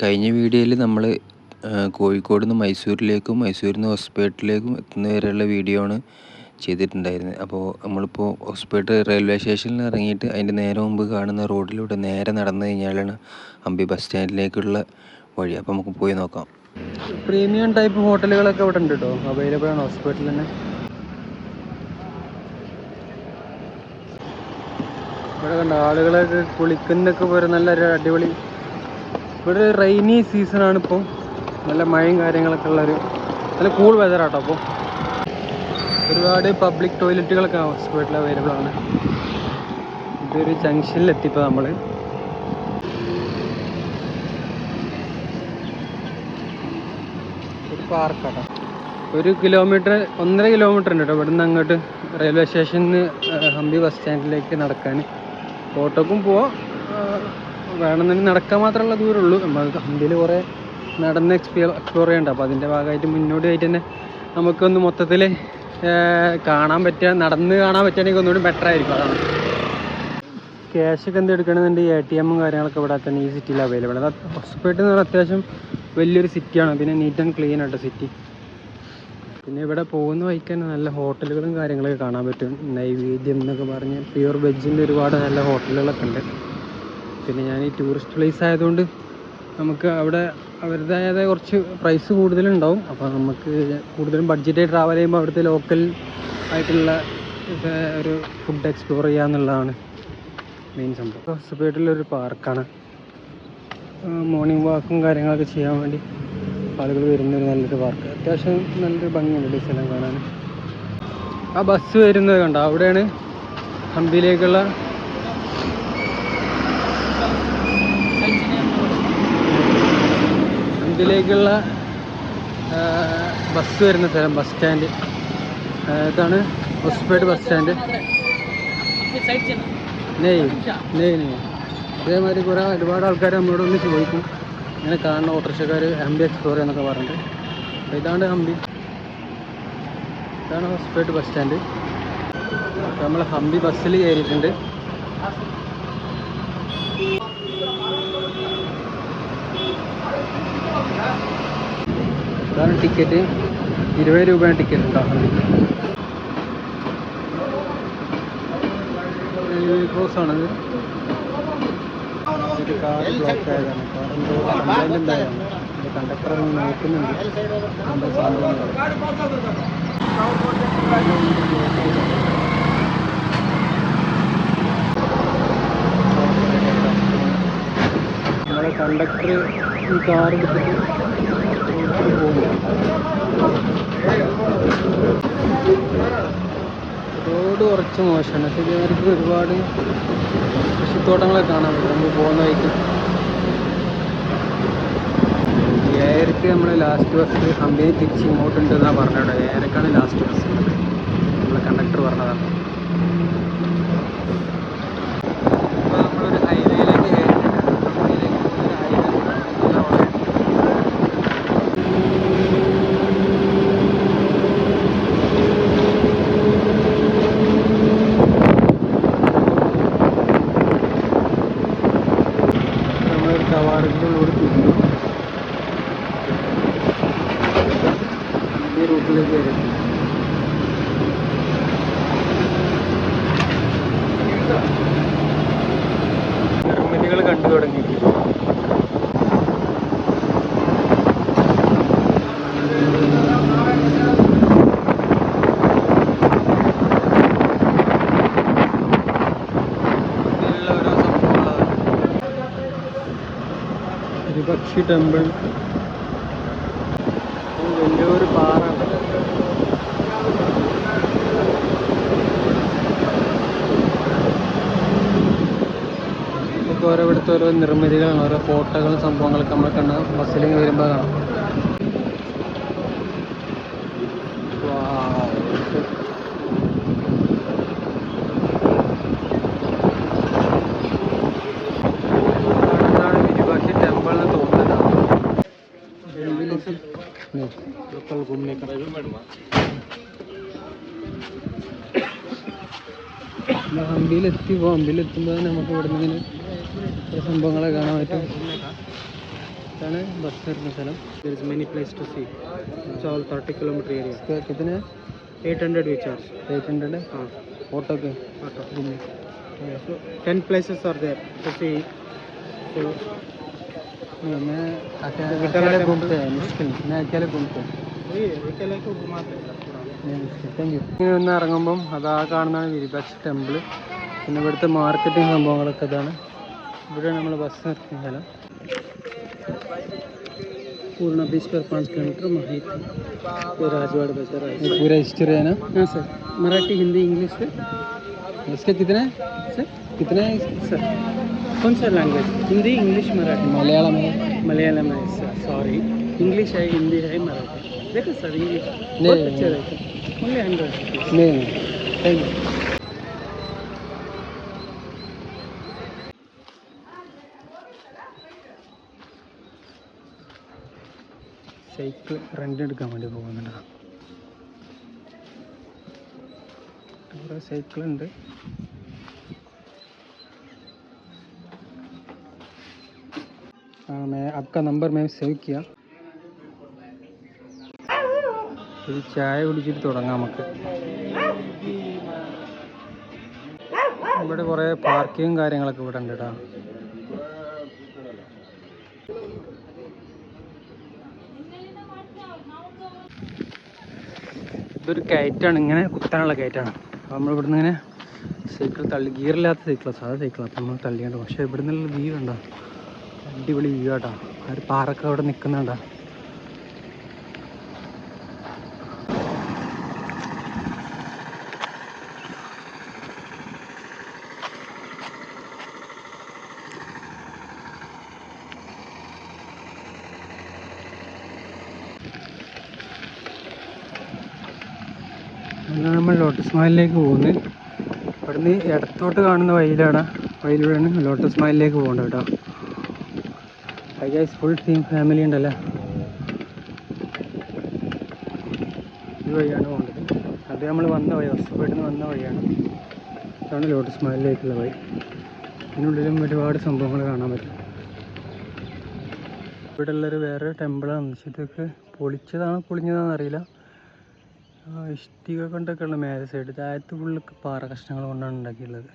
കഴിഞ്ഞ വീഡിയോയിൽ നമ്മൾ കോഴിക്കോട് നിന്ന് മൈസൂരിലേക്കും മൈസൂരിൽ നിന്ന് ഹോസ്പിറ്റലിലേക്കും എത്തുന്ന വരെയുള്ള വീഡിയോ ആണ് ചെയ്തിട്ടുണ്ടായിരുന്നത്. അപ്പോൾ നമ്മളിപ്പോൾ ഹോസ്പിറ്റൽ റെയിൽവേ സ്റ്റേഷനിൽ ഇറങ്ങിയിട്ട് അതിന്റെ നേരെ മുമ്പ് കാണുന്ന റോഡിലൂടെ നേരെ നടന്നു കഴിഞ്ഞാലാണ് അമ്പി ബസ് സ്റ്റാൻഡിലേക്കുള്ള വഴി. അപ്പോൾ നമുക്ക് പോയി നോക്കാം. പ്രീമിയം ടൈപ്പ് ഹോട്ടലുകളൊക്കെ ഇവിടെ ഉണ്ട് കേട്ടോ. അവൈലബിൾ ആണ് ഹോസ്പിറ്റലിൽ തന്നെ. ഇവിടെ കണ്ട ആളുകളൊക്കെ കുളിക്കുന്നൊക്കെ പോലെ നല്ലൊരു അടിപൊളി ഇവിടെ റെയിനി സീസണാണ് ഇപ്പോൾ നല്ല മഴയും കാര്യങ്ങളൊക്കെ ഉള്ളൊരു നല്ല കൂൾ വെതറാട്ടോ അപ്പോൾ ഒരുപാട് പബ്ലിക് ടോയ്ലറ്റുകളൊക്കെ ഹോസ്പിറ്റലിൽ അവൈലബിൾ ആണ്. ഇതൊരു ജംഗ്ഷനിലെത്തിപ്പോൾ നമ്മൾ ഒരു പാർക്കാട്ടോ ഒരു കിലോമീറ്റർ ഒന്നര കിലോമീറ്റർ ഉണ്ട് കേട്ടോ. ഇവിടുന്ന് അങ്ങോട്ട് റെയിൽവേ സ്റ്റേഷനിൽ നിന്ന് ഹംപി ബസ് സ്റ്റാൻഡിലേക്ക് നടക്കാൻ. ഓട്ടോക്കും പോവാം. വേണമെന്നുണ്ടെങ്കിൽ നടക്കാൻ മാത്രമുള്ള ദൂരമുള്ളൂ. നമ്മൾ ഹംപിയിൽ കുറേ നടന്ന് എക്സ്പ്ലോർ എക്സ്പ്ലോർ ചെയ്യണ്ട. അപ്പോൾ അതിന്റെ ഭാഗമായിട്ട് മുന്നോടിയായിട്ട് തന്നെ നമുക്കൊന്ന് മൊത്തത്തിൽ കാണാൻ പറ്റുക നടന്ന് കാണാൻ പറ്റുകയാണെങ്കിൽ ഒന്നുകൂടി ബെറ്റർ ആയിരിക്കും. അതാണ്. ക്യാഷ് ഒക്കെ എന്ത് എടുക്കണമെന്നുണ്ടെങ്കിൽ എ ടി എമ്മും കാര്യങ്ങളൊക്കെ ഇവിടെ തന്നെ ഈ സിറ്റിയിൽ അവൈലബിൾ ആണ്. ഹോസ്പിറ്റൽ എന്ന് പറഞ്ഞാൽ അത്യാവശ്യം വലിയൊരു സിറ്റിയാണ് പിന്നെ neat and clean auto city പിന്നെ ഇവിടെ പോകുന്ന വഴിക്ക് തന്നെ നല്ല ഹോട്ടലുകളും കാര്യങ്ങളൊക്കെ കാണാൻ പറ്റും. നൈവേദ്യം എന്നൊക്കെ പറഞ്ഞ് പ്യൂർ വെജിന്റെ ഒരുപാട് നല്ല ഹോട്ടലുകളൊക്കെ ഉണ്ട്. പിന്നെ ഞാൻ ഈ ടൂറിസ്റ്റ് പ്ലേസ് ആയതുകൊണ്ട് നമുക്ക് അവിടെ അവരുടേതായ കുറച്ച് പ്രൈസ് കൂടുതലുണ്ടാവും. അപ്പോൾ നമുക്ക് കൂടുതലും ബഡ്ജറ്റായി ട്രാവൽ ചെയ്യുമ്പോൾ അവിടുത്തെ ലോക്കൽ ആയിട്ടുള്ള ഒരു ഫുഡ് എക്സ്പ്ലോർ ചെയ്യുക എന്നുള്ളതാണ് മെയിൻ സംഭവം. ഹോസ്പിറ്റലിലൊരു പാർക്കാണ്. മോർണിംഗ് വാക്കും കാര്യങ്ങളൊക്കെ ചെയ്യാൻ വേണ്ടി ആളുകൾ വരുന്ന ഒരു നല്ലൊരു പാർക്ക് അത്യാവശ്യം നല്ലൊരു ഭംഗിയുണ്ട് ഡിസൈൻ കാണാൻ. ആ ബസ് വരുന്നത് കണ്ടോ? അവിടെയാണ് ഹംപിയിലേക്കുള്ള ഹംപിയിലേക്കുള്ള ബസ് വരുന്ന സ്ഥലം ബസ് സ്റ്റാൻഡ്. ഇതാണ് ഹോസ്പേട്ട് ബസ് സ്റ്റാൻഡ്. നെയ് നെയ് നെയ്. ഇതേമാതിരി കുറേ ഒരുപാട് ആൾക്കാർ നമ്മളോട് ഒന്ന് ചോദിക്കും. ഇങ്ങനെ കാണുന്ന ഓട്ടോറിക്ഷക്കാർ ഹംപി എക്സ്പ്ലോർ എന്നൊക്കെ പറഞ്ഞിട്ട്. ഇതാണ് ഹംപി ഇതാണ് ഹോസ്പേട്ട് ബസ് സ്റ്റാൻഡ്. നമ്മൾ ഹംപി ബസ്സിൽ കയറിയിട്ടുണ്ട്. ടിക്കറ്റ് ഇരുപത് രൂപയാണ് ടിക്കറ്റ് ഉണ്ടോ ഹംപി റെയിൽവേ ക്രോസ് ആണത് കണ്ടക്ടർ നോക്കുന്നുണ്ട്. കണ്ടക്ടർ ഈ കാർ എടുത്തിട്ട് റോഡ് കുറച്ച് മോശമാണ്. പക്ഷേ ഒരുപാട് കൃഷിത്തോട്ടങ്ങളൊക്കെ കാണാൻ പറ്റും. നമ്മൾ പോകുന്ന വഴിക്ക്. ഏഴരക്ക് നമ്മൾ ലാസ്റ്റ് ബസ് ഹംപിയിൽ തിരിച്ച് ഇങ്ങോട്ടുണ്ട് എന്നാണ് പറഞ്ഞത്. ഏഴരക്കാണ് ലാസ്റ്റ് ബസ് നമ്മൾ കണ്ടക്ടർ പറഞ്ഞതാണ് ഇപ്പോൾ നമ്മളൊരു ഹൈവേയിലേക്ക് കയറിയിട്ടുണ്ട് ഹംപിയിലേക്ക് ഒരു ഹൈവേ നമ്മളൊരു കവാടത്തിന്റെ ഉള്ളിലൂടെ തിരിഞ്ഞു ഈ റൂട്ടിലേക്ക് കയറി നിർമ്മിതികൾ കണ്ടു തുടങ്ങി ഇതിലുള്ള ഓരോ സംഭവങ്ങളാണ് തിരുപക്ഷി ടെമ്പിൾ. വലിയൊരു പാറ. ഓരോ ഇവിടുത്തെ ഓരോ നിർമ്മിതികളാണ് ഓരോ ഫോട്ടോകളും സംഭവങ്ങളൊക്കെ നമ്മൾ കണ്ട ബസ്സിലിങ്ങനെ വരുമ്പോൾ കാണാം. प्लेस लोकल घूमने का ഹംപിയിലെത്തി ഇപ്പോൾ ഹംപിയിലെത്തുമ്പോൾ തന്നെ നമുക്ക് ഇവിടെ നിന്ന് ഇങ്ങനെ സംഭവങ്ങളെ കാണാൻ പറ്റും ഇതാണ് ബസ് വരുന്ന സ്ഥലം there is many place to see it's all thirty kilometer area ഇതിന് eight hundred we charge eight hundred हाँ ऑटो के auto ten places are there to see नहीं मैं अकेले घूमते हैं मुश्किल मैं अकेले घूमते हैं अकेले को घुमाते താങ്ക് യു ഇങ്ങനെ ഒന്ന് ഇറങ്ങുമ്പം അതാ കാണുന്നതാണ് വിരിബാക്സ് ടെമ്പിൾ പിന്നെ ഇവിടുത്തെ മാർക്കറ്റിംഗ് സംഭവങ്ങളൊക്കെ ഇതാണ് ഇവിടെ നമ്മൾ ബസ് നിർത്തിയ സ്ഥലം पूर्ण बीस पर पाँच किलोमीटर माहिती ये राजवाड़ बाजार है ये पूरा हिस्ट्री है ना हाँ सर मराठी हिंदी इंग्लिश से इसके कितने सर कितने सर कौन सा लैंग्वेज हिंदी इंग्लिश मराठी मलयालम है मलयालम है सर सॉरी इंग्लिश है हिंदी है मराठी देखो सर इंग्लिश बहुत अच्छा देखो ओनली हंड्रेड नहीं थैंक यू സൈക്കിൾ റെൻ്റ് എടുക്കാൻ വേണ്ടി പോകുന്നുണ്ട് കുറേ സൈക്കിളുണ്ട് मैं आपका नंबर मैं सेव किया ഒരു ചായ കുടിച്ചിട്ട് തുടങ്ങാം നമുക്ക് ഇവിടെ കുറേ പാർക്കിങ്ങും കാര്യങ്ങളൊക്കെ ഇവിടെ ഉണ്ട് കേട്ടോ ഇതൊരു കയറ്റാണ് ഇങ്ങനെ കുത്താനുള്ള കയറ്റാണ് അപ്പോൾ നമ്മൾ ഇവിടുന്ന് ഇങ്ങനെ സൈക്കിൾ തള്ളി ഗിയറില്ലാത്ത സൈക്കിളാണ് സാധാ സൈക്കിളാണ് അപ്പോൾ നമ്മൾ തള്ളിയാണ് പക്ഷേ ഇവിടെ നിന്നുള്ള വ്യൂ കണ്ടോ അടിപൊളി വ്യൂ ആട്ടോ. ആ ഒരു പാറൊക്കെ അവിടെ നിൽക്കുന്നുണ്ടോ നമ്മൾ ലോട്ടസ് മഹലിലേക്ക് പോകുന്നത്. ഇവിടുന്ന് ഇടത്തോട്ട് കാണുന്ന വഴിയിലാണ് വഴിയിലൂടെയാണ് ലോട്ടസ് മാലിലേക്ക് പോകേണ്ടത് കേട്ടോ. ഗൈസ് ഫുൾ ടീം ഫാമിലി ഉണ്ടല്ലോ? ഈ വഴിയാണ് പോകേണ്ടത്. അത് നമ്മൾ വന്ന വഴി ഹോസ്പിറ്റലിൽ നിന്ന് വന്ന വഴിയാണ്. അതാണ് ലോട്ടസ് മലയിലേക്കുള്ള വഴി. ഇതിനുള്ളിലും ഒരുപാട് സംഭവങ്ങൾ കാണാൻ പറ്റും. ഇവിടെ ഉള്ളൊരു വേറെ ടെമ്പിളാണ് ഇതൊക്കെ പൊളിച്ചതാണോ പൊളിഞ്ഞതാണെന്ന് അറിയില്ല. ഇഷ്ടിക കൊണ്ടൊക്കെയുള്ള മേലെ സൈഡ് താഴത്ത് ഫുള്ളൊക്കെ പാറ കഷ്ണങ്ങൾ കൊണ്ടാണ് ഉണ്ടാക്കിയിട്ടുള്ളത്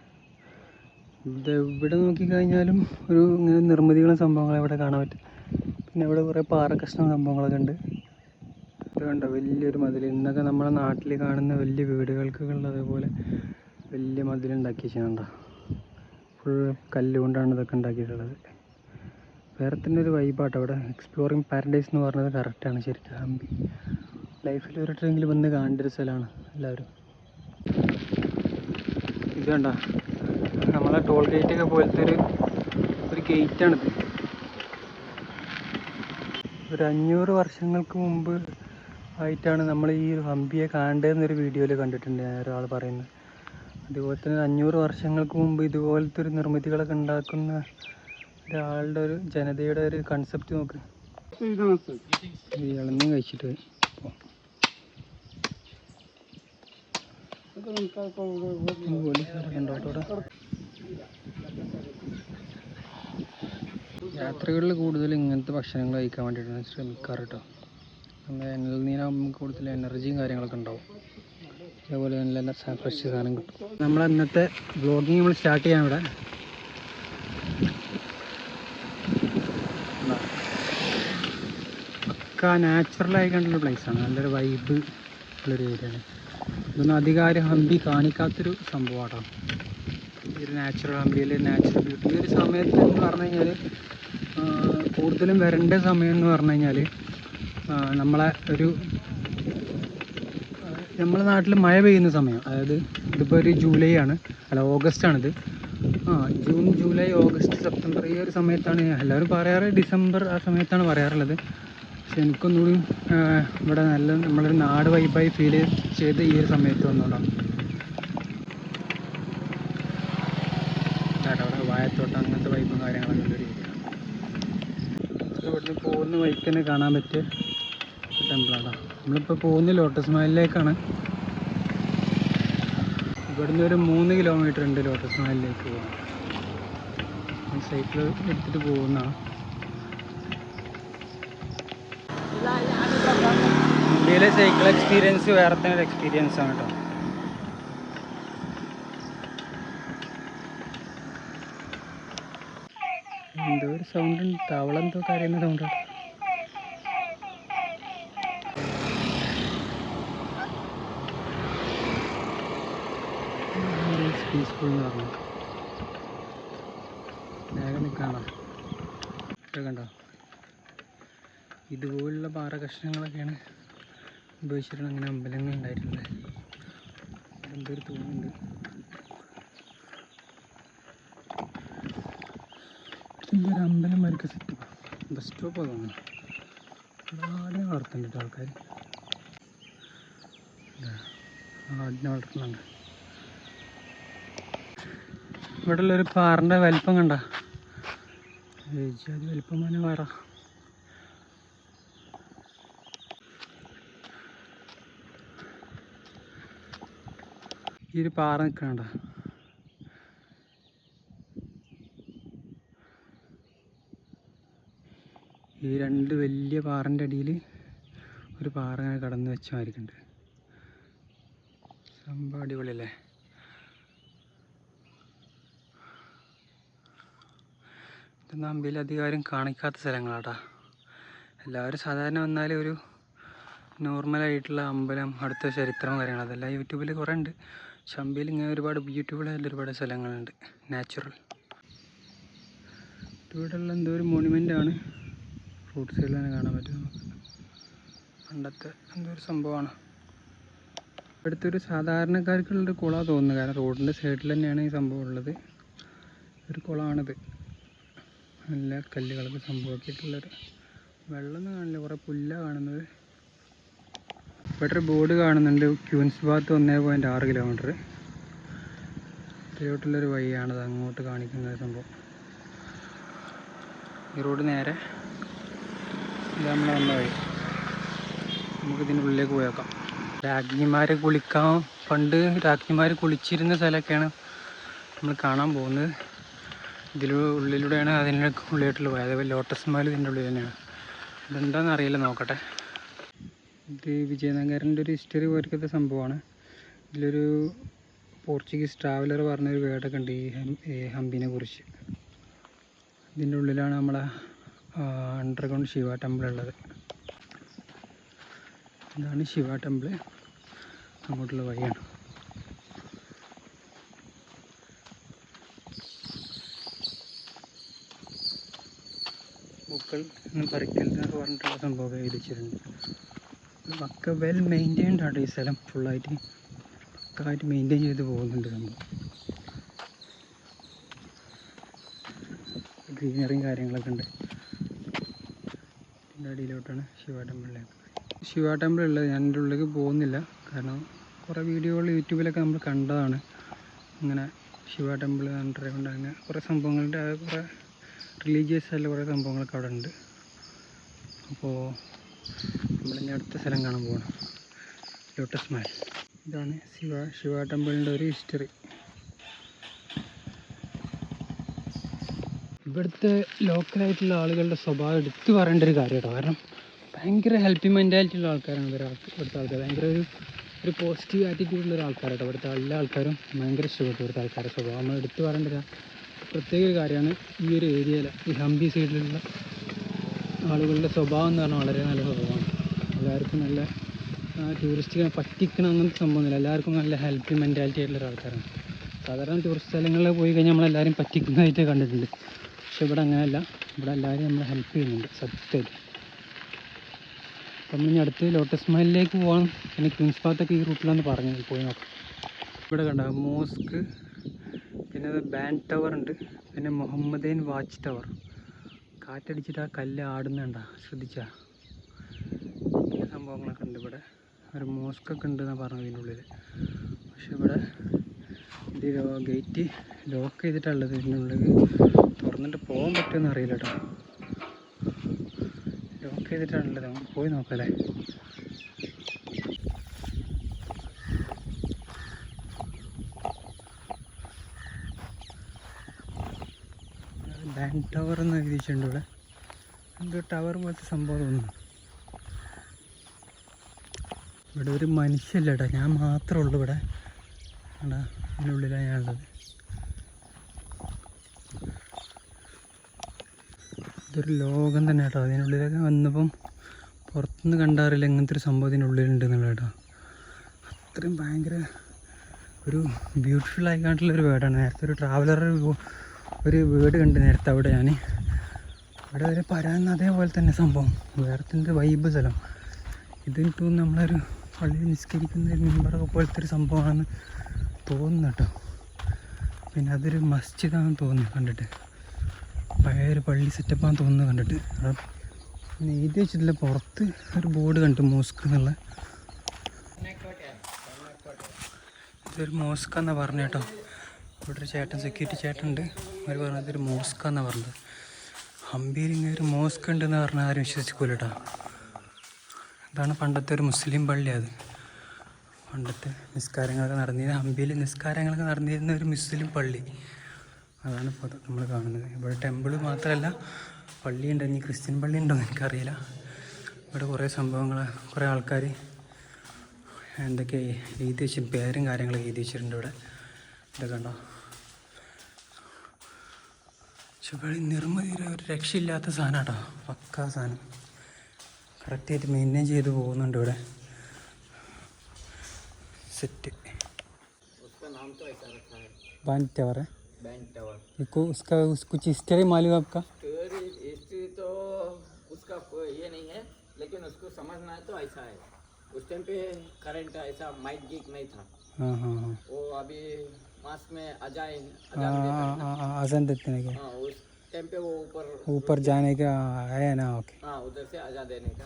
ഇത് ഇവിടെ നോക്കിക്കഴിഞ്ഞാലും ഒരു ഇങ്ങനെ നിർമ്മിതികളും സംഭവങ്ങളും ഇവിടെ കാണാൻ പറ്റും. പിന്നെ ഇവിടെ കുറേ കഷ്ണ സംഭവങ്ങളൊക്കെ ഉണ്ട്. ഇത് കണ്ടോ? വലിയൊരു മതിൽ. ഇന്നൊക്കെ നമ്മുടെ നാട്ടിൽ കാണുന്ന വലിയ വീടുകൾക്ക് അതേപോലെ വലിയ മതിൽ ഉണ്ടാക്കി വെച്ചിട്ടുണ്ടോ ഫുൾ കല്ല് കൊണ്ടാണ് ഇതൊക്കെ ഉണ്ടാക്കിയിട്ടുള്ളത്. വേറെ തന്നെ ഒരു വൈബാട്ടോ അവിടെ എക്സ്പ്ലോറിങ് പാരഡൈസ് എന്ന് പറഞ്ഞത് കറക്റ്റാണ് ശരിക്കും. ഹംപി ലൈഫിൽ ഒരു ട്രെയിനിൽ വന്ന് കാണേണ്ട ഒരു സ്ഥലമാണ് എല്ലാവരും. ഇത് കണ്ട? നമ്മളെ ടോൾ ഗേറ്റ് ഒക്കെ പോലത്തെ ഒരു ഒരു ഗേറ്റാണിത് ഒരു അഞ്ഞൂറ് വർഷങ്ങൾക്ക് മുമ്പ് ആയിട്ടാണ് നമ്മൾ ഈ ഹംപിയെ കാണേണ്ടതെന്നൊരു വീഡിയോയിൽ കണ്ടിട്ടുണ്ട് ഒരാൾ പറയുന്നത്. അതുപോലെ തന്നെ അഞ്ഞൂറ് വർഷങ്ങൾക്ക് മുമ്പ് ഇതുപോലത്തെ ഒരു നിർമ്മിതികളൊക്കെ ഉണ്ടാക്കുന്ന ഒരാളുടെ ഒരു ജനതയുടെ ഒരു കൺസെപ്റ്റ് നോക്ക്. ഇളന്നും കഴിച്ചിട്ട് അവിടെ? യാത്രകളിൽ കൂടുതൽ ഇങ്ങനത്തെ ഭക്ഷണങ്ങൾ കഴിക്കാൻ വേണ്ടിയിട്ടാണ് ശ്രമിക്കാറ് കേട്ടോ. നമ്മുടെ നമുക്ക് കൂടുതൽ എനർജിയും കാര്യങ്ങളൊക്കെ ഉണ്ടാവും. അതേപോലെ നല്ല ഫ്രഷ് സാധനം കിട്ടും. നമ്മൾ ഇന്നത്തെ ബ്ലോഗിങ് നമ്മൾ സ്റ്റാർട്ട് ചെയ്യാം ഇവിടെ. ഒക്കെ നാച്ചുറലായി കണ്ടുള്ള പ്ലേസാണ് നല്ലൊരു വൈബ് ഉള്ളൊരു ഏരിയയാണ് ഇതൊന്നും അധികാരം ഹമ്പി കാണിക്കാത്തൊരു സംഭവമാണ് ഈ ഒരു നാച്ചുറൽ ഹംപിയിൽ നാച്ചുറൽ ബ്യൂട്ടി ഈ ഒരു സമയത്ത് എന്ന് പറഞ്ഞു കഴിഞ്ഞാൽ കൂടുതലും വരേണ്ട സമയം എന്ന് പറഞ്ഞു കഴിഞ്ഞാൽ നമ്മളെ ഒരു നമ്മുടെ നാട്ടിൽ മഴ പെയ്യുന്ന സമയം അതായത് ഇതിപ്പോൾ ഒരു ജൂലൈ ആണ് അല്ല ഓഗസ്റ്റ് ആണിത്. ആ ജൂൺ ജൂലൈ ഓഗസ്റ്റ് സെപ്റ്റംബർ ഈ ഒരു സമയത്താണ് എല്ലാവരും പറയാറ് ഡിസംബർ ആ സമയത്താണ് പറയാറുള്ളത്. പക്ഷെ എനിക്കൊന്നുകൂടി ഇവിടെ നല്ല നമ്മളൊരു നാട് വൈബായി ഫീൽ ചെയ്ത് ഈ ഒരു സമയത്ത് വന്നോളാം. സിറ്റോട്ട് അങ്ങനത്തെ വൈബും കാര്യങ്ങളൊക്കെ ഉള്ള രീതിയാണ് നമുക്ക് ഇവിടുന്ന് പോകുന്ന വഴിക്ക് തന്നെ കാണാൻ പറ്റിയ ടെമ്പിളാണ് നമ്മളിപ്പോൾ പോകുന്ന ലോട്ടസ് മഹലിലേക്കാണ് ഇവിടുന്ന് ഒരു മൂന്ന് കിലോമീറ്റർ ഉണ്ട് ലോട്ടസ് മഹലിലേക്ക് പോകുന്നത് സൈക്കിൾ എടുത്തിട്ട് പോകുന്ന ഇന്ത്യയിലെ സൈക്കിൾ എക്സ്പീരിയൻസ് വേറെ തന്നെ ഒരു എക്സ്പീരിയൻസ് ആണ് കേട്ടോ എന്തോ ഒരു സൗണ്ട് ഉണ്ട്. തവള എന്തോ കരയുന്ന സൗണ്ട് പീസ്ഫുൾ എന്ന് പറഞ്ഞു. വേഗം നിൽക്കാണോ കണ്ടോ? ഇതുപോലുള്ള പാറ കഷ്ണങ്ങളൊക്കെയാണ് ഉപയോഗിച്ചിട്ടാണ് അങ്ങനെ അമ്പലങ്ങൾ ഉണ്ടായിട്ടുള്ളത് എന്തോ ഒരു തോന്നുന്നുണ്ട്. എന്തോ ഒരു അമ്പലം സെറ്റ് ബസ് സ്റ്റോപ്പ് തോന്നുന്നു. ആടിനെ വളർത്തുന്നുണ്ട് ആൾക്കാർ ആടിനെ വളർത്തുന്നുണ്ട്. ഇവിടെ ഉള്ളൊരു പാറിന്റെ വലിപ്പം കണ്ട. അത് തന്നെ പാറ. ഈ ഒരു പാറ നിൽക്കണ്ട ഈ രണ്ട് വലിയ പാറന്റെ അടിയിൽ ഒരു പാറ ഇങ്ങനെ കടന്നു വെച്ച മാതിരിക്കുണ്ട്. സംഭവം അടിപൊളിയല്ലേ? ഇതൊന്നും അമ്പിയിലധികാരം കാണിക്കാത്ത സ്ഥലങ്ങളാട്ടാ. എല്ലാവരും സാധാരണ വന്നാൽ ഒരു നോർമലായിട്ടുള്ള അമ്പലം അടുത്ത ചരിത്രം കാര്യങ്ങൾ അതെല്ലാം യൂട്യൂബിൽ കുറേ ഉണ്ട്. പക്ഷെ അമ്പയിൽ ഇങ്ങനെ ഒരുപാട് ബ്യൂട്ടിഫുള്ളായിട്ടുള്ള ഒരുപാട് സ്ഥലങ്ങളുണ്ട് നാച്ചുറൽ ഇവിടെയുള്ള എന്തോ ഒരു മോണുമെന്റ് ആണ്. റോഡ് സൈഡിൽ തന്നെ കാണാൻ പറ്റും നമുക്ക്. പണ്ടത്തെ ഒരു സംഭവമാണ്. ഇവിടുത്തൊരു സാധാരണക്കാർക്കുള്ളൊരു കുളമാണ് തോന്നുന്നത് കാരണം റോഡിന്റെ സൈഡിൽ തന്നെയാണ് ഈ സംഭവം ഉള്ളത്. ഒരു കുളമാണിത് നല്ല കല്ലുകളൊക്കെ സംഭവമാക്കിയിട്ടുള്ളൊരു വെള്ളം ഒന്നും കാണില്ല. കുറേ പുല്ലാണ് കാണുന്നത്. ഇവിടെ ബോർഡ് കാണുന്നുണ്ട്. ക്യൂൻസ് ഭാഗത്ത് ഒന്നേ പോയിന്റ് ആറ് കിലോമീറ്റർ ഇതിലോട്ടുള്ളൊരു വഴിയാണത്. അങ്ങോട്ട് കാണിക്കുന്ന സംഭവം. ഈ റോഡ് നേരെ ഇത് നമ്മൾ വന്ന വഴി. നമുക്ക് ഇതിന്റെ ഉള്ളിലേക്ക് പോയേക്കാം രാജ്ഞിമാരെ കുളിക്കാൻ പണ്ട് രാജ്ഞിമാർ കുളിച്ചിരുന്ന സ്ഥലമൊക്കെയാണ് നമ്മൾ കാണാൻ പോകുന്നത്. ഇതിൽ ഉള്ളിലൂടെയാണ് അതിന്റെ ഉള്ളിലോട്ടുള്ള പോയത്. അതേപോലെ ലോട്ടസ് മാൽ ഇതിന്റെ ഉള്ളിൽ തന്നെയാണ്. ഇതെന്താണെന്ന് അറിയില്ല നോക്കട്ടെ. ഇത് വിജയനഗറിന്റെ ഒരു ഹിസ്റ്ററി പോലത്തെ സംഭവമാണ്. ഇതിലൊരു പോർച്ചുഗീസ് ട്രാവലർ പറഞ്ഞൊരു വേർഡൊക്കെ ഉണ്ട് ഈ ഹം- ഈ ഹംപിനെ കുറിച്ച്. ഇതിന്റെ ഉള്ളിലാണ് നമ്മളെ അണ്ടർഗ്രൗണ്ട് ശിവ ടെമ്പിൾ ഉള്ളത്. ഇതാണ് ശിവ ടെമ്പിൾ അങ്ങോട്ടുള്ള വഴിയാണ്. പൂക്കൾ പറിക്കൽ പറഞ്ഞിട്ടുള്ള സംഭവമൊക്കെ വിധിച്ചിട്ടുണ്ട് പക്ക വെൽ മെയിന്റൈൻഡ് ആണ് ഈ സ്ഥലം ഫുള്ളായിട്ട് പക്കായിട്ട് മെയിന്റെയിൻ ചെയ്ത് പോകുന്നുണ്ട് സംഭവം ഗ്രീനറിയും കാര്യങ്ങളൊക്കെ ഉണ്ട്. ഇതിന്റെ അടിയിലോട്ടാണ് ശിവ ടെമ്പിളിലേക്ക്. ശിവ ടെമ്പിൾ ഉള്ളത് ഞാൻ എന്റെ ഉള്ളിലേക്ക് പോകുന്നില്ല. കാരണം കുറേ വീഡിയോകൾ യൂട്യൂബിലൊക്കെ നമ്മൾ കണ്ടതാണ്. ഇങ്ങനെ ശിവ ടെമ്പിൾ കണ്ടിട്ടുണ്ട് അങ്ങനെ കുറേ സംഭവങ്ങളുടെ കുറേ റിലീജിയസ് ആയിട്ടുള്ള കുറേ സംഭവങ്ങളൊക്കെ അവിടെ ഉണ്ട്. അപ്പോൾ നമ്മളിനി അടുത്ത സ്ഥലം കാണാൻ പോകണം ലോട്ടസ് മാൽ. ഇതാണ് ശിവ ശിവ ടെമ്പിളിന്റെ ഒരു ഹിസ്റ്ററി ഇവിടുത്തെ ലോക്കലായിട്ടുള്ള ആളുകളുടെ സ്വഭാവം എടുത്തു പറയേണ്ട ഒരു കാര്യം കേട്ടോ. കാരണം ഭയങ്കര ഹെൽപ്പിംഗ് മെന്റാലിറ്റി ഉള്ള ആൾക്കാരാണ് ഇവർ ഇവിടുത്തെ ആൾക്കാർ ഭയങ്കര ഒരു ഒരു പോസിറ്റീവ് ആറ്റിറ്റ്യൂഡുള്ള ഒരു കേട്ടോ ഇവിടുത്തെ എല്ലാ ആൾക്കാരും. ഭയങ്കര ഇഷ്ടപ്പെട്ടു ഇവിടുത്തെ ആൾക്കാരുടെ സ്വഭാവം. നമ്മൾ എടുത്തു പറയേണ്ട ഒരു പ്രത്യേക ഒരു കാര്യമാണ് ഈ ഒരു ഏരിയയിലെ ഈ ഹംപി സൈഡിലുള്ള ആളുകളുടെ സ്വഭാവം എന്ന് പറഞ്ഞാൽ വളരെ നല്ല സ്വഭാവമാണ്. എല്ലാവർക്കും നല്ല ടൂറിസ്റ്റിനെ പറ്റിക്കണം അങ്ങനത്തെ സംഭവമൊന്നുമില്ല. എല്ലാവർക്കും നല്ല ഹെൽപ്പിംഗ് മെന്റാലിറ്റി ആയിട്ടുള്ള ഒരു ആൾക്കാരാണ് സാധാരണ ടൂറിസ്റ്റ് സ്ഥലങ്ങളിൽ പോയി കഴിഞ്ഞാൽ നമ്മളെല്ലാവരും പറ്റിക്കുന്നതായിട്ട് കണ്ടിട്ടുണ്ട്. പക്ഷെ ഇവിടെ അങ്ങനെയല്ല. ഇവിടെ എല്ലാവരും നമ്മളെ ഹെൽപ്പ് ചെയ്യുന്നുണ്ട് സത്യമായിട്ട്. അപ്പം ഇനി അടുത്ത് ലോട്ടസ് മൈലിലേക്ക് പോകണം പിന്നെ ക്വിൻസ് പാത്തൊക്കെ ഈ റൂട്ടിലാണ് പറഞ്ഞു. പോയി നോക്കാം. ഇവിടെ കണ്ട മോസ്ക് പിന്നെ ബാൻഡ് ടവർ ഉണ്ട്. പിന്നെ മുഹമ്മദീൻ വാച്ച് ടവർ. കാറ്റടിച്ചിട്ട് ആ കല്ല് ആടുന്നുണ്ട ശ്രദ്ധിച്ചാ? പിന്നെ സംഭവങ്ങളൊക്കെ ഉണ്ട് ഇവിടെ. ഒരു മോസ്ക് ഒക്കെ ഉണ്ട് എന്നാണ് പറഞ്ഞത് ഇതിന്റെ ഉള്ളിൽ പക്ഷെ ഇവിടെ ഇത് ഗേറ്റ് ലോക്ക് ചെയ്തിട്ടുള്ളത് ഇതിന്റെ ഉള്ളിൽ തുറന്നിട്ട് പോകാൻ പറ്റുമെന്ന് അറിയില്ല കേട്ടോ. ലോക്ക് ചെയ്തിട്ടാണല്ലോ നമുക്ക് പോയി നോക്കല്ലേ. ബാങ്ക് ടവർ എന്ന് എഴുതിയിട്ടുണ്ട് ഇവിടെ. എന്തോ ടവർ പോലത്തെ സംഭവം തോന്നുന്നു. ഇവിടെ ഒരു മനുഷ്യല്ല കേട്ടോ. ഞാൻ മാത്രമേ ഉള്ളൂ ഇവിടെ. ഇവിടെ അതിനുള്ളിലാണ് ഞാനുള്ളത് ഇതൊരു ലോകം തന്നെ കേട്ടോ അതിനുള്ളിലൊക്കെ വന്നപ്പം പുറത്തുനിന്ന് കണ്ടാറില്ല ഇങ്ങനത്തെ ഒരു സംഭവം ഉള്ളിലുണ്ട് എന്നുള്ള കേട്ടോ. അത്രയും ഭയങ്കര ഒരു ബ്യൂട്ടിഫുൾ ആയിക്കാണ്ടുള്ള ഒരു വേർഡാണ്. നേരത്തെ ഒരു ട്രാവലർ ഒരു വേർഡ് കണ്ട് നേരത്തെ അവിടെ ഞാൻ അവിടെ വരെ പരാന്ന് അതേപോലെ തന്നെ സംഭവം. വേറെ വൈബ് സ്ഥലം. ഇത് എനിക്ക് തോന്നുന്നു നമ്മളൊരു പള്ളിയിൽ നിസ്കരിക്കുന്ന ഒരു മെമ്പറൊക്കെ പോലത്തെ ഒരു സംഭവമാണെന്ന് തോന്നുന്നു കേട്ടോ. പിന്നെ അതൊരു മസ്ജിദാണെന്ന് തോന്നുന്നു കണ്ടിട്ട്. പഴയ ഒരു പള്ളി സെറ്റപ്പാന്ന് തോന്നുന്നത് കണ്ടിട്ട്. പിന്നെ എഴുതി വെച്ചിട്ടില്ല. പുറത്ത് ഒരു ബോർഡ് കണ്ടു മോസ്ക് എന്നുള്ള. ഇതൊരു മോസ്ക് എന്നാണ് പറഞ്ഞു കേട്ടോ. ഇവിടെ ഒരു ചേട്ടൻ സെക്യൂരിറ്റി ചേട്ടൻ ഉണ്ട് അവർ പറഞ്ഞത് ഇതൊരു മോസ്ക് എന്നാണ് പറഞ്ഞത്. ഹംപിയിൽ ഇങ്ങനെ ഒരു മോസ്ക് ഉണ്ടെന്ന് പറഞ്ഞാൽ ആരും വിശ്വസിക്കൂല കേട്ടോ. അതാണ് പണ്ടത്തെ ഒരു മുസ്ലിം പള്ളി അത്. പണ്ടത്തെ നിസ്കാരങ്ങളൊക്കെ നടന്നിരുന്ന ഹംപിയിൽ നിസ്കാരങ്ങളൊക്കെ നടന്നിരുന്ന ഒരു മുസ്ലിം പള്ളി. അതാണ് ഇപ്പോൾ നമ്മൾ കാണുന്നത്. ഇവിടെ ടെമ്പിൾ മാത്രമല്ല പള്ളിയുണ്ട് ഇനി ക്രിസ്ത്യൻ പള്ളി ഉണ്ടോ എനിക്കറിയില്ല. ഇവിടെ കുറേ സംഭവങ്ങൾ കുറേ ആൾക്കാർ എന്തൊക്കെ എഴുതി വെച്ചിട്ടുണ്ട് പേരും കാര്യങ്ങളും എഴുതി വെച്ചിട്ടുണ്ട് ഇവിടെ. ഇതൊക്കെ ഉണ്ടോ ചുവടി നിർമ്മിതി ഒരു രക്ഷയില്ലാത്ത സാധനം കേട്ടോ. പക്കാ സാധനം. കറക്റ്റായിട്ട് മെയിന്റെയിൻ ചെയ്ത് പോകുന്നുണ്ട് ഇവിടെ. സെറ്റ് വൻ बैंक टावर को उसका उस कुछ हिस्ट्री मालूम है आपका? हिस्ट्री तो उसका ये नहीं है लेकिन उसको समझना है तो ऐसा है। उस टाइम पे करंट ऐसा माइक गीक नहीं था। हाँ हाँ हाँ। वो अभी मास में अजाए अजान देता है हाँ, देते हैं क्या? उस टाइम पे वो ऊपर ऊपर जाने का है ना ओके हाँ उधर से अजा देने का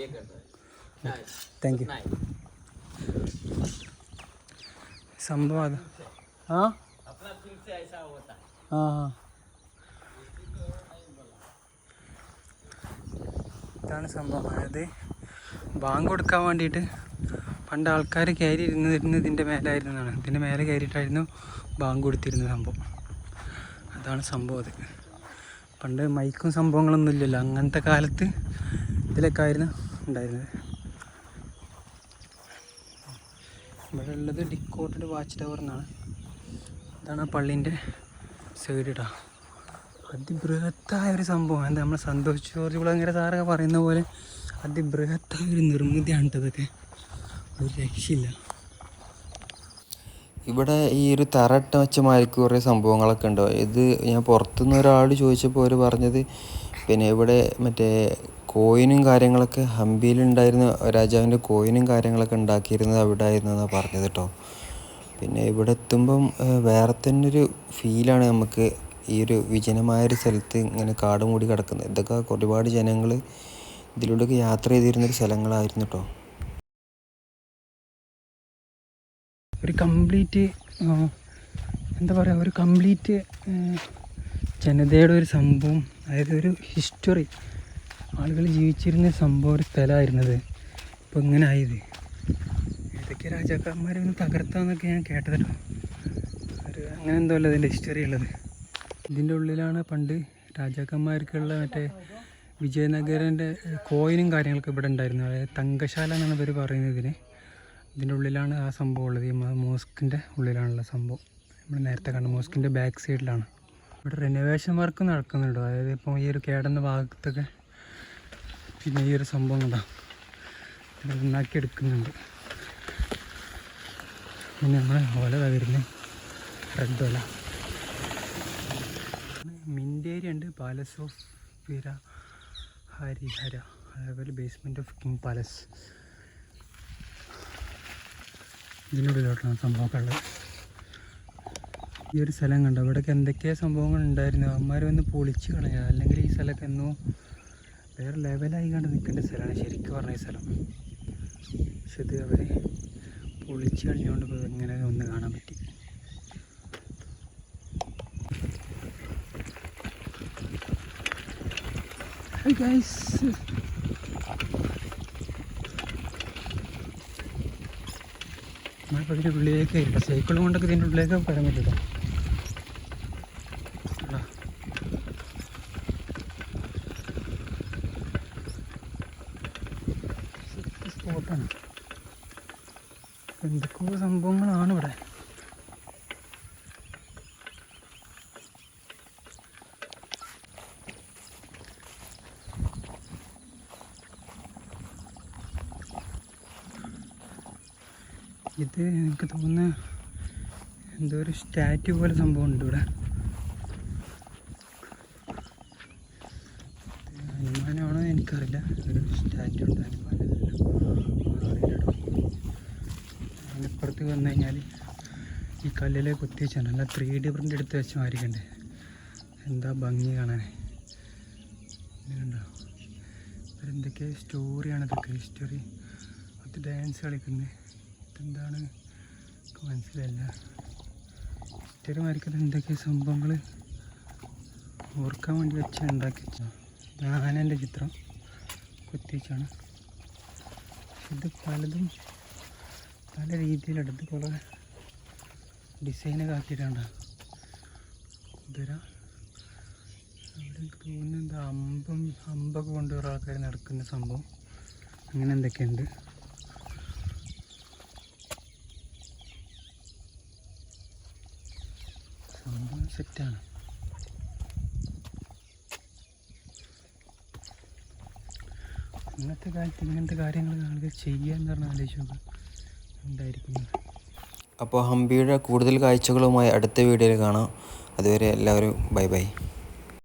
ये करता है। थैंक यू उतना ही? സംഭവം അത് ആ अपना थिंग से ऐसा होता है ആ ആ ഇതാണ് സംഭവം അതായത് ബാങ്ക് കൊടുക്കാൻ വേണ്ടിയിട്ട് പണ്ട് ആൾക്കാർ കയറി ഇരുന്നിരുന്ന് ഇതിൻ്റെ മേലായിരുന്നതാണ് ഇതിൻ്റെ മേലെ കയറിയിട്ടായിരുന്നു ബാങ്ക് കൊടുത്തിരുന്ന സംഭവം അതാണ് സംഭവം അത് പണ്ട് മൈക്കും സംഭവങ്ങളൊന്നും ഇല്ലല്ലോ അങ്ങനത്തെ കാലത്ത് ഇതിലൊക്കെ ആയിരുന്നു ഉണ്ടായിരുന്നത് ഇവിടെ ഉള്ളത് ഡിക്കോട്ടഡ് വാച്ച് ടവർ എന്നാണ് ഇതാണ് ആ പള്ളീന്റെ സൈഡ് അതിബൃഹത്തായ ഒരു സംഭവം. എന്താ നമ്മൾ സന്തോഷ് ജോർജ് കുളങ്ങര സാറൊക്കെ പറയുന്ന പോലെ അതിബൃഹത്തായ ഒരു നിർമ്മിതിയാണ് ഇതൊക്കെ. ഒരു രക്ഷയില്ല. ഇവിടെ ഈ ഒരു തറട്ട വെച്ച മാതിരിക്ക് കുറേ സംഭവങ്ങളൊക്കെ ഉണ്ടോ? ഇത് ഞാൻ പുറത്തുനിന്ന് ഒരാൾ ചോദിച്ചപ്പോൾ അവർ പറഞ്ഞത് പിന്നെ ഇവിടെ മറ്റേ കോയിനും കാര്യങ്ങളൊക്കെ ഹംപിയിലുണ്ടായിരുന്ന രാജാവിന്റെ കോയിനും കാര്യങ്ങളൊക്കെ ഉണ്ടാക്കിയിരുന്നത് അവിടെ ആയിരുന്നു എന്നാണ് പറഞ്ഞത് കേട്ടോ പിന്നെ ഇവിടെ എത്തുമ്പം വേറെ തന്നെ ഒരു ഫീലാണ് നമുക്ക് ഈ ഒരു വിജനമായൊരു സ്ഥലത്ത് ഇങ്ങനെ കാട് മൂടി കിടക്കുന്നത്. ഇതൊക്കെ ഒരുപാട് ജനങ്ങൾ ഇതിലൂടെയൊക്കെ യാത്ര ചെയ്തിരുന്നൊരു സ്ഥലങ്ങളായിരുന്നു കേട്ടോ ഒരു കംപ്ലീറ്റ് എന്താ പറയുക ഒരു കംപ്ലീറ്റ് ജനതയുടെ ഒരു സംഭവം അതായത് ഒരു ഹിസ്റ്ററി. ആളുകൾ ജീവിച്ചിരുന്ന സംഭവം ഒരു സ്ഥലമായിരുന്നത്. ഇപ്പോൾ ഇങ്ങനെ ആയത്. ഏതൊക്കെ രാജാക്കന്മാരെ ഒന്ന് തകർത്താന്നൊക്കെ ഞാൻ കേട്ടതല്ലോ ഒരു അങ്ങനെ എന്തോ അല്ല ഇതിന്റെ ഹിസ്റ്ററി ഉള്ളത്. ഇതിന്റെ ഉള്ളിലാണ് പണ്ട് രാജാക്കന്മാർക്കുള്ള മറ്റേ വിജയനഗരന്റെ കോയിനും കാര്യങ്ങളൊക്കെ ഇവിടെ ഉണ്ടായിരുന്നു അതായത് തങ്കശാല എന്നാണ് ഇവർ പറയുന്നത് ഇതിന്. ഇതിന്റെ ഉള്ളിലാണ് ആ സംഭവം ഉള്ളത്. ഈ മോസ്കിന്റെ ഉള്ളിലാണുള്ള സംഭവം. നമ്മൾ നേരത്തെ കണ്ട മോസ്കിന്റെ ബാക്ക് സൈഡിലാണ് ഇവിടെ റെനോവേഷൻ വർക്ക് നടക്കുന്നുണ്ട്. അതായത് ഇപ്പോൾ ഈ ഒരു കേടുന്ന ഭാഗത്തൊക്കെ പിന്നെ ഈ ഒരു സംഭവം ഉണ്ടാകും നന്നാക്കി എടുക്കുന്നുണ്ട് പിന്നെ നമ്മളെ ഓല വരുന്നത് റെഡ് ഓല. മിന്റേരി ഉണ്ട്. പാലസ് ഓഫ് വീര ഹരിഹര അതേപോലെ ബേസ്മെന്റ് ഓഫ് കിങ് പാലസ് ഇതിനുള്ളിലോട്ടാണ് സംഭവമൊക്കെ ഉള്ളത്. ഈ ഒരു സ്ഥലം കണ്ടോ? ഇവിടെയൊക്കെ എന്തൊക്കെയോ സംഭവങ്ങൾ ഉണ്ടായിരുന്നു. അമ്മമാർ വന്ന് പൊളിച്ച് കളയുക അല്ലെങ്കിൽ ഈ സ്ഥലമൊക്കെ എന്നോ വേറെ ലെവലായി കണ്ട് നിൽക്കേണ്ട സ്ഥലമാണ്. ശരിക്കും പറഞ്ഞ ഈ സ്ഥലം. പക്ഷെ അവർ പൊളിച്ച് കളഞ്ഞുകൊണ്ട് ഇങ്ങനെ ഒന്ന് കാണാൻ പറ്റി. നമ്മളിപ്പോൾ ഇതിന്റെ ഉള്ളിലേക്ക് സൈക്കിൾ കൊണ്ടൊക്കെ ഇതിന്റെ ഉള്ളിലേക്ക് കയറാൻ പറ്റില്ല സ്പോട്ടാണ് എന്തൊക്കെയോ സംഭവങ്ങളാണ് ഇവിടെ ഇത് എനിക്ക് തോന്നുന്ന എന്തോ ഒരു സ്റ്റാറ്റ്യൂ പോലെ സംഭവം ഉണ്ട് ഇവിടെ. അനുമാനമാണോ എനിക്കറിയില്ല. ഒരു സ്റ്റാറ്റ്യൂ ഉണ്ട് അനുമാനം അതിനപ്പുറത്ത് വന്നു കഴിഞ്ഞാൽ ഈ കല്ലിലെ കുത്തി വെച്ചാണ് നല്ല ത്രീ ഡി പ്രിന്റ് എടുത്ത് വെച്ച മാറിക്കണ്ടേ എന്താ ഭംഗി കാണാൻ ഇതുണ്ടോ സ്റ്റോറിയാണ് ഇതൊക്കെ ഹിസ്റ്ററി അത് ഡാൻസ് കളിക്കുന്നത്. ഇതെന്താണ്? മനസ്സിലായില്ല. ഹിസ്റ്ററി മാരിക്കത് എന്തൊക്കെ സംഭവങ്ങൾ ഓർക്കാൻ വേണ്ടി വെച്ച് ഉണ്ടാക്കി ആനേന്റെ ചിത്രം കുത്തിവെച്ചാണ് ഇത് പലതും പല രീതിയിലെടുത്ത് കുറേ ഡിസൈനൊക്കെ ആക്കിയിട്ടുണ്ടാകും കുതിര അവിടെ തോന്നുന്നത് അമ്പം അമ്പൊക്കെ കൊണ്ടുവരാൾക്കാർ നടക്കുന്ന സംഭവം. അങ്ങനെ എന്തൊക്കെയുണ്ട് സംഭവം സെറ്റാണ്. ഇന്നത്തെ കാലത്ത് ഇങ്ങനത്തെ കാര്യങ്ങൾ ആളുകൾ ചെയ്യുക എന്ന് പറഞ്ഞാൽ എന്തായിരിക്കും അപ്പോൾ ഹംപിയുടെ കൂടുതൽ കാഴ്ചകളുമായി അടുത്ത വീഡിയോയിൽ കാണാം. അതുവരെ എല്ലാവരും ബൈ ബൈ.